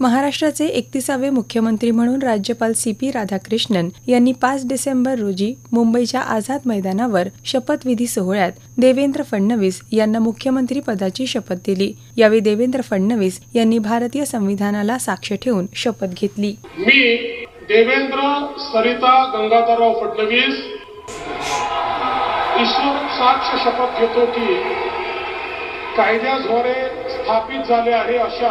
महाराष्ट्राचे एकतीसावे मुख्यमंत्री म्हणून राज्यपाल सी पी राधाकृष्णन यांनी पाच डिसेंबर रोजी मुंबईच्या आझाद मैदानावर शपथविधी सोहळ्यात देवेंद्र फडणवीस यांना मुख्यमंत्री पदाची शपथ दिली. यावेळी देवेंद्र फडणवीस यांनी भारतीय संविधानाला साक्ष ठेवून शपथ घेतली. मी देवेंद्र सरिता गंगाधरराव फडणवीस ईश्वर साक्ष शपथ घेतो की कायद्याद्वारे स्थापित झाले आहे अशा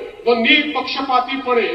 व निपक्षपातीपणे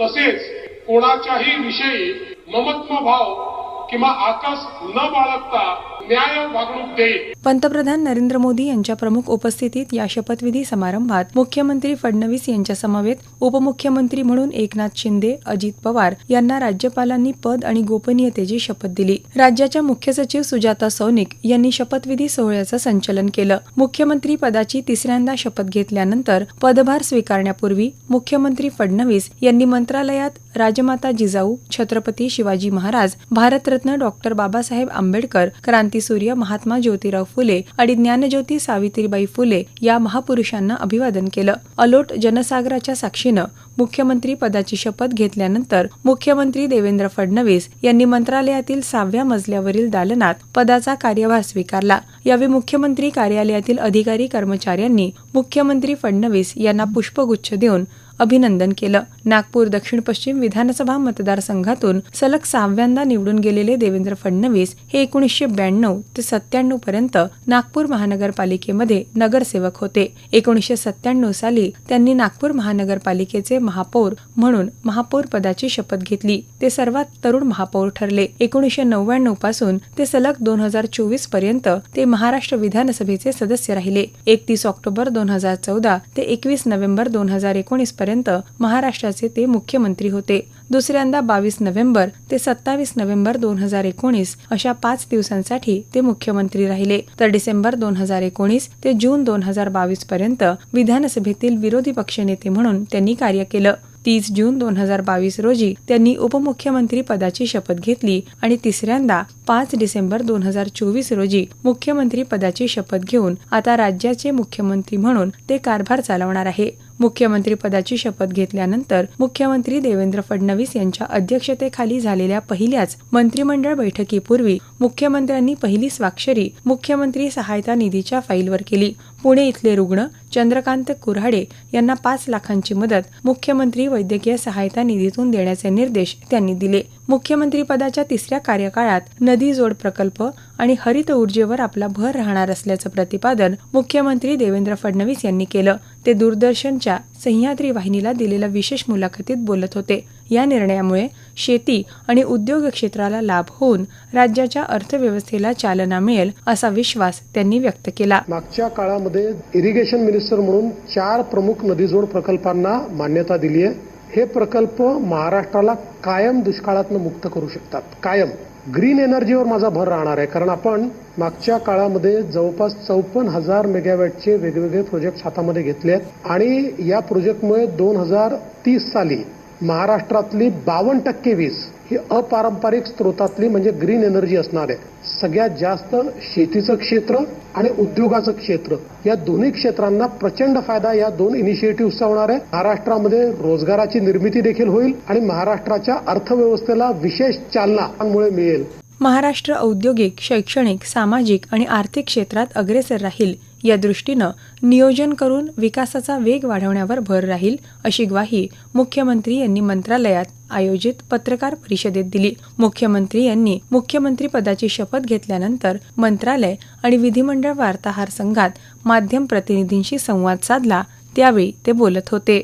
तसेच कोणाच्याही विषयी ममत्व भाव किंवा आकाश न बाळगता न्याय वागणूक देईल. पंतप्रधान नरेंद्र मोदी यांच्या प्रमुख उपस्थितीत या शपथविधी समारंभात मुख्यमंत्री फडणवीस यांच्या समवेत उपमुख्यमंत्री म्हणून एकनाथ शिंदे अजित पवार यांना राज्यपालांनी पद आणि गोपनीयतेची शपथ दिली. राज्याच्या मुख्य सचिव सुजाता सौनिक यांनी शपथविधी सोहळ्याचं संचलन केलं. मुख्यमंत्री पदाची तिसऱ्यांदा शपथ घेतल्यानंतर पदभार स्वीकारण्यापूर्वी मुख्यमंत्री फडणवीस यांनी मंत्रालयात राजमाता जिजाऊ छत्रपती शिवाजी महाराज भारतरत्न डॉक्टर बाबासाहेब आंबेडकर क्रांतीसूर्य महात्मा ज्योतिराव फुले आणि ज्ञानज्योती सावित्रीबाई फुले या महापुरुषांना अभिवादन केलं. अलोट जनसागराच्या साक्षीनं मुख्यमंत्री पदाची शपथ घेतल्यानंतर मुख्यमंत्री देवेंद्र फडणवीस यांनी मंत्रालयातील सहाव्या मजल्यावरील दालनात पदाचा कार्यभार स्वीकारला. यावेळी मुख्यमंत्री कार्यालयातील अधिकारी कर्मचाऱ्यांनी मुख्यमंत्री फडणवीस यांना पुष्पगुच्छ देऊन अभिनंदन केलं. नागपूर दक्षिण पश्चिम विधानसभा मतदारसंघातून सलग सहाव्यांदा निवडून गेलेले देवेंद्र फडणवीस हे एकोणीसशे ब्याण्णव ते सत्त्याण्णव पर्यंत नागपूर महानगरपालिकेमध्ये नगरसेवक होते. एकोणीसशे सत्त्याण्णव साली त्यांनी नागपूर महानगरपालिकेचे महापौर म्हणून महापौर पदाची शपथ घेतली. ते सर्वात तरुण महापौर ठरले. एकोणीसशे नव्याण्णवपासून ते सलग दोन हजार चोवीसपर्यंत ते महाराष्ट्र विधानसभेचे सदस्य राहिले. एकतीस ऑक्टोबर दोन हजार चौदा ते एकवीस नोव्हेंबर दोन हजार एकोणीस पर्यंत महाराष्ट्राचे ते मुख्यमंत्री होते. दुसऱ्यांदा बावीस नोव्हेंबर ते सत्तावीस नोव्हेंबर दोन हजार एकोणीस अशा पाच दिवसांसाठी ते मुख्यमंत्री राहिले. तर डिसेंबर दोन हजार एकोणीस ते जून दोन हजार बावीस पर्यंत विधानसभेतील विरोधी पक्षनेते म्हणून त्यांनी कार्य केलं. तीस जून दोन हजार बावीस रोजी त्यांनी उपमुख्यमंत्री पदाची शपथ घेतली आणि तिसऱ्यांदा पाच डिसेंबर दोन हजार चोवीस रोजी मुख्यमंत्री पदाची शपथ घेऊन आता राज्याचे मुख्यमंत्री म्हणून ते कारभार चालवणार आहे. मुख्यमंत्री पदाची शपथ घेतल्यानंतर मुख्यमंत्री देवेंद्र फडणवीस यांच्या अध्यक्षतेखाली झालेल्या पहिल्याच मंत्रिमंडळ बैठकीपूर्वी मुख्यमंत्र्यांनी पहिली स्वाक्षरी मुख्यमंत्री सहायता निधीच्या फाईलवर केली. पुणे इथले रुग्ण चंद्रकांत कुऱ्हाडे यांना पाच लाखांची मदत मुख्यमंत्री वैद्यकीय सहायता निधीतून देण्याचे निर्देश त्यांनी दिले. मुख्यमंत्री पदाच्या तिसऱ्या कार्यकाळात नदी जोड प्रकल्प आणि हरित ऊर्जेवर आपला भर राहणार असल्याचं प्रतिपादन मुख्यमंत्री देवेंद्र फडणवीस यांनी केलं. ते दूरदर्शनच्या सह्याद्री वाहिनीला दिलेल्या विशेष मुलाखतीत बोलत होते. या निर्णयामुळे शेती आणि उद्योग क्षेत्राला लाभ होऊन राज्याच्या अर्थव्यवस्थेला चालना मिळेल असा विश्वास त्यांनी व्यक्त केला. मागच्या काळामध्ये इरिगेशन मिनिस्टर म्हणून चार प्रमुख नदीजोड प्रकल्पांना मान्यता दिली आहे हे प्रकल्प महाराष्ट्राला कायम दुष्काळातनं मुक्त करू शकतात. कायम. ग्रीन एनर्जीवर माझा भर राहणार आहे. कारण आपण मागच्या काळामध्ये जवळपास चौपन्न हजार मेगावॅटचे वेगवेगळे प्रोजेक्ट हातामध्ये घेतले आहेत. आणि या प्रोजेक्टमुळे दोन हजार तीस साली महाराष्ट्रातली बावन्न टक्के वीज ही अपारंपरिक स्रोतातली म्हणजे ग्रीन एनर्जी असणार आहे. सगळ्यात जास्त शेतीचं क्षेत्र आणि उद्योगाचं क्षेत्र. या दोन्ही क्षेत्रांना प्रचंड फायदा या दोन इनिशिएटिव्हचा होणार आहे. महाराष्ट्रामध्ये रोजगाराची निर्मिती देखील होईल आणि महाराष्ट्राच्या अर्थव्यवस्थेला विशेष चालना मुळे मिळेल. महाराष्ट्र औद्योगिक शैक्षणिक सामाजिक आणि आर्थिक क्षेत्रात अग्रेसर राहील. या दृष्टीनं नियोजन करून विकासाचा वेग वाढवण्यावर भर राहील अशी ग्वाही मुख्यमंत्री यांनी मंत्रालयात आयोजित पत्रकार परिषदेत दिली. मुख्यमंत्री यांनी मुख्यमंत्री पदाची शपथ घेतल्यानंतर मंत्रालय आणि विधिमंडळ वार्ताहर संघात माध्यम प्रतिनिधींशी संवाद साधला. त्यावेळी ते बोलत होते.